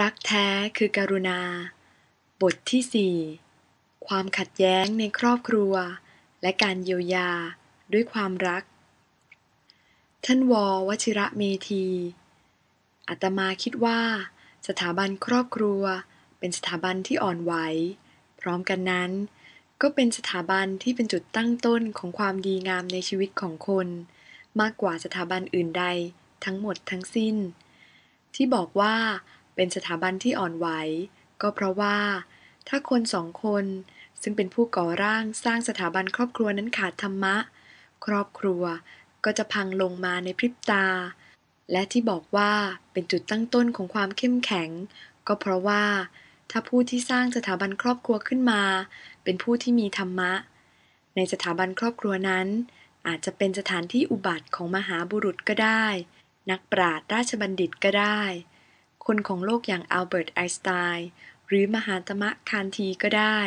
รักแท้คือการุณา บทที่สี่ความขัดแย้งในครอบครัว และการเยียวยาด้วยความรัก ท่านววชิระเมธีอาตมาคิดว่า สถาบันครอบครัว เป็นสถาบันที่อ่อนไหว พร้อมกันนั้น ก็เป็นสถาบันที่เป็นจุดตั้งต้นของความดีงามในชีวิตของคน มากกว่าสถาบันอื่นใดทั้งหมดทั้งสิ้น ที่บอกว่า เป็นสถาบันที่อ่อนไหว ก็เพราะว่า ถ้าคนสองคนซึ่งเป็นผู้ก่อร่างสร้างสถาบันครอบครัวนั้นขาดธรรมะ ครอบครัวก็จะพังลงมาในพริบตา และที่บอกว่าเป็นจุดตั้งต้นของความเข้มแข็ง ก็เพราะว่า ถ้าผู้ที่สร้างสถาบันครอบครัวขึ้นมา เป็นผู้ที่มีธรรมะ ในสถาบันครอบครัวนั้น อาจจะเป็นสถานที่อุบัติของมหาบุรุษก็ได้ นักปราชญ์ราชบัณฑิตก็ได้ คนของโลกอย่างอัลเบิร์ตไอน์สไตน์หรือมหาตมะคานทีก็ได้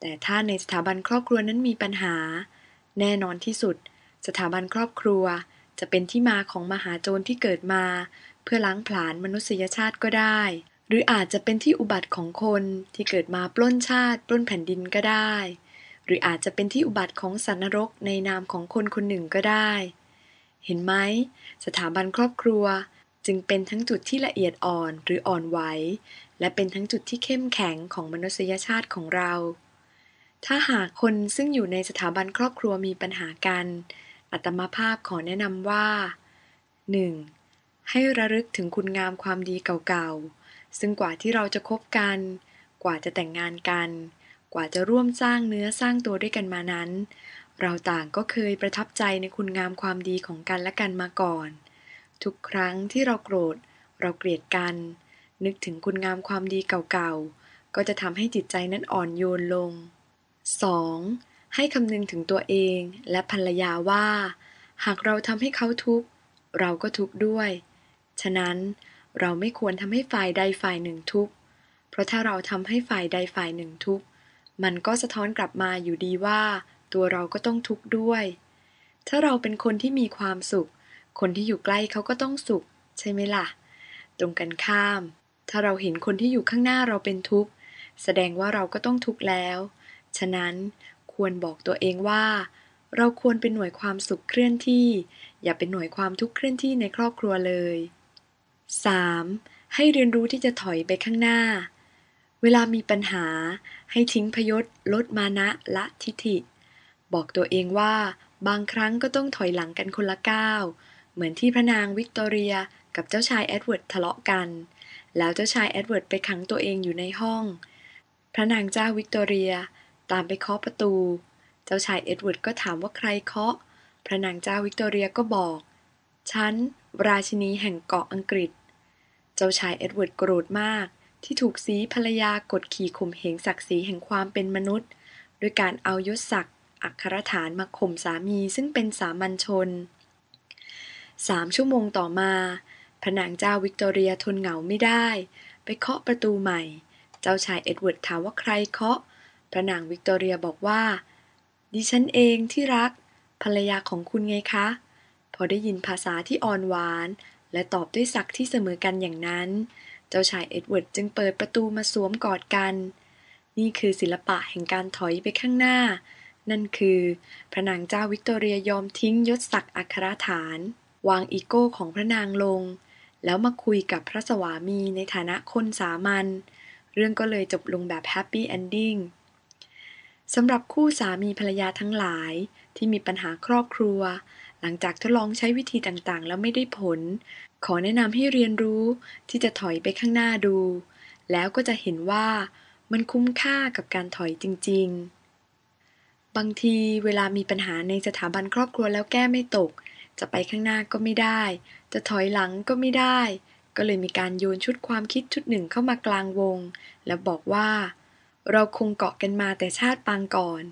แต่ถ้าในสถาบันครอบครัวนั้นมีปัญหา แน่นอนที่สุด สถาบันครอบครัวจะเป็นที่มาของมหาโจรที่เกิดมา เพื่อล้างผลาญมนุษยชาติก็ได้ หรืออาจจะเป็นที่อุบัติของคนที่เกิดมาปล้นชาติ ปล้นแผ่นดินก็ได้ หรืออาจจะเป็นที่อุบัติของสันนรกในนามของคนคนหนึ่งก็ได้ เห็นไหม สถาบันครอบครัว จึงเป็นทั้งจุดที่ละเอียดอ่อนหรืออ่อนไหว และเป็นทั้งจุดที่เข้มแข็งของมนุษยชาติของเรา ถ้าหากคนซึ่งอยู่ในสถาบันครอบครัวมีปัญหากัน อัตมาภาพขอแนะนำว่า 1. ให้ระลึกถึงคุณงามความดีเก่าๆ ซึ่งกว่าที่เราจะคบกัน กว่าจะแต่งงานกัน กว่าจะร่วมสร้างเนื้อสร้างตัวด้วยกันมานั้น เราต่างก็เคยประทับใจในคุณงามความดีของกันและกันมาก่อน ทุกครั้งที่เราโกรธ เราเกลียดกัน นึกถึงคุณงามความดีเก่าๆ ก็จะทำให้จิตใจนั้นอ่อนโยนลง 2. ให้คำนึงถึงตัวเองและภรรยาว่า หากเราทำให้เขาทุกข์ เราก็ทุกข์ด้วย ฉะนั้นเราไม่ควรทำให้ฝ่ายใดฝ่ายหนึ่งทุกข์ เพราะถ้าเราทำให้ฝ่ายใดฝ่ายหนึ่งทุกข์ มันก็สะท้อนกลับมาอยู่ดีว่า ตัวเราก็ต้องทุกข์ด้วย ถ้าเราเป็นคนที่มีความสุข คนที่อยู่ใกล้เขาก็ต้องสุข ใช่ไหมล่ะ ตรงกันข้าม ถ้าเราเห็นคนที่อยู่ข้างหน้าเราเป็นทุกข์แสดงว่าเราก็ต้องทุกข์แล้ว ฉะนั้นควรบอกตัวเองว่า เราควรเป็นหน่วยความสุขเคลื่อนที่ อย่าเป็นหน่วยความทุกข์เคลื่อนที่ในครอบครัวเลย 3. ให้เรียนรู้ที่จะถอยไปข้างหน้า เวลามีปัญหา ให้ทิ้งพยศลดมานะละทิฐิ บอกตัวเองว่า บางครั้งก็ต้องถอยหลังกันคนละก้าว เหมือนที่พระนางวิกตอเรียกับเจ้าชายแอดเวิร์ดทะเลาะกัน แล้วเจ้าชายแอดเวิร์ดไปขังตัวเองอยู่ในห้อง พระนางเจ้าวิกตอเรียตามไปเคาะประตู เจ้าชายเอ็ดเวิร์ดก็ถามว่าใครเคาะ พระนางเจ้าวิกตอเรียก็บอก ฉัน ราชินีแห่งเกาะอังกฤษ เจ้าชายเอ็ดเวิร์ดโกรธมาก ที่ถูกสีภรรยากดขี่ข่มเหงศักดิ์ศรีแห่งความเป็นมนุษย์ ด้วยการเอายศศักดิ์อัครฐานมาข่มสามีซึ่งเป็นสามัญชน สามชั่วโมงต่อมา พระนางเจ้าวิกตอเรียทนเหงาไม่ได้ ไปเคาะประตูใหม่ เจ้าชายเอ็ดเวิร์ดถามว่าใครเคาะ พระนางวิกตอเรียบอกว่า ดิฉันเองที่รัก ภรรยาของคุณไงคะ พอได้ยินภาษาที่อ่อนหวาน และตอบด้วยศักดิ์ที่เสมอกันอย่างนั้น เจ้าชายเอ็ดเวิร์ดจึงเปิดประตูมาสวมกอดกัน นี่คือศิลปะแห่งการถอยไปข้างหน้านั่นคือ พระนางเจ้าวิกตอเรียยอมทิ้งยศศักดิ์อัครฐาน วางอีโก้ของพระนางลง แล้วมาคุยกับพระสวามีในฐานะคนสามัญ เรื่องก็เลยจบลงแบบแฮปปี้เอนดิ้งสำหรับคู่สามีภรรยาทั้งหลายที่มีปัญหาครอบครัว หลังจากทดลองใช้วิธีต่างๆ แล้วไม่ได้ผล ขอแนะนำให้เรียนรู้ที่จะถอยไปข้างหน้าดู แล้วก็จะเห็นว่ามันคุ้มค่ากับการถอยจริง ๆ บางทีเวลามีปัญหาในสถาบันครอบครัวแล้วแก้ไม่ตก จะไปข้างหน้าก็ไม่ได้ จะถอยหลังก็ไม่ได้ ก็เลยมีการโยนชุดความคิดชุดหนึ่งเข้ามากลางวง แล้วบอกว่า เราคงเกาะกันมาแต่ชาติปางก่อน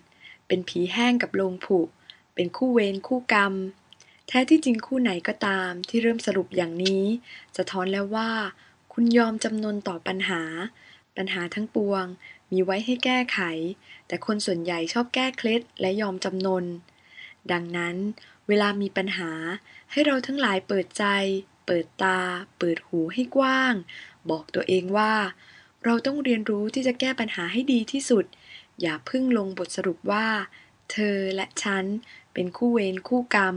เป็นผีแห้งกับโลงผุ เป็นคู่เวรคู่กรรม แท้ที่จริงคู่ไหนก็ตามที่เริ่มสรุปอย่างนี้ สะท้อนแล้วว่า คุณยอมจำนนต่อปัญหา ปัญหาทั้งปวง มีไว้ให้แก้ไข แต่คนส่วนใหญ่ชอบแก้เคล็ดและยอมจำนน ดังนั้น เวลามีปัญหาให้เราทั้งหลายเปิดใจ เปิดตา เปิดหูให้กว้าง บอกตัวเองว่า เราต้องเรียนรู้ที่จะแก้ปัญหาให้ดีที่สุด อย่าพึ่งลงบทสรุปว่า เธอและฉันเป็นคู่เวรคู่กรรม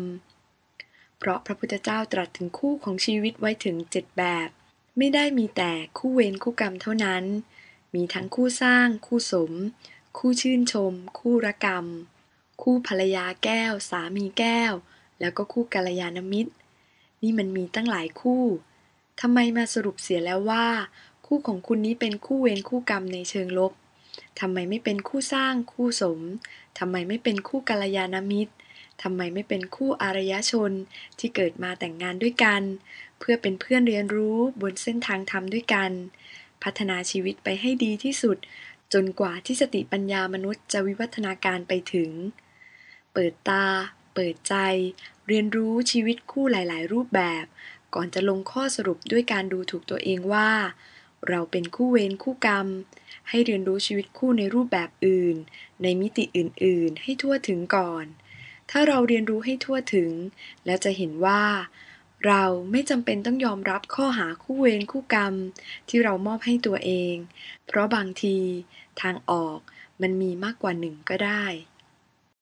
เพราะพระพุทธเจ้าตรัสถึงคู่ของชีวิตไว้ถึงเจ็ดแบบ ไม่ได้มีแต่คู่เวรคู่กรรมเท่านั้น มีทั้งคู่สร้าง คู่สม คู่ชื่นชม คู่ระกรรม คู่ภรรยาแก้ว สามีแก้ว แล้วก็คู่กัลยาณมิตร นี่มันมีตั้งหลายคู่ทำไมมาสรุปเสียแล้วว่า คู่ของคุณนี้เป็นคู่เวรคู่กรรมในเชิงลบทำไมไม่เป็นคู่สร้างคู่สมทำไมไม่เป็นคู่กัลยาณมิตรทำไมไม่เป็นคู่อารยชนที่เกิดมาแต่งงานด้วยกัน เพื่อเป็นเพื่อนเรียนรู้บนเส้นทางธรรมด้วยกัน พัฒนาชีวิตไปให้ดีที่สุด จนกว่าที่สติปัญญามนุษย์จะวิวัฒนาการไปถึง เปิดตา เปิดใจ เรียนรู้ชีวิตคู่หลาย ๆ รูปแบบ ก่อนจะลงข้อสรุปด้วยการดูถูกตัวเองว่า เราเป็นคู่เวรคู่กรรม ให้เรียนรู้ชีวิตคู่ในรูปแบบอื่น ในมิติอื่น ๆ ให้ทั่วถึงก่อน ถ้าเราเรียนรู้ให้ทั่วถึง แล้วจะเห็นว่าเราไม่จำเป็นต้องยอมรับข้อหาคู่เวรคู่กรรม ที่เรามอบให้ตัวเอง เพราะบางที ทางออกมันมีมากกว่าหนึ่งก็ได้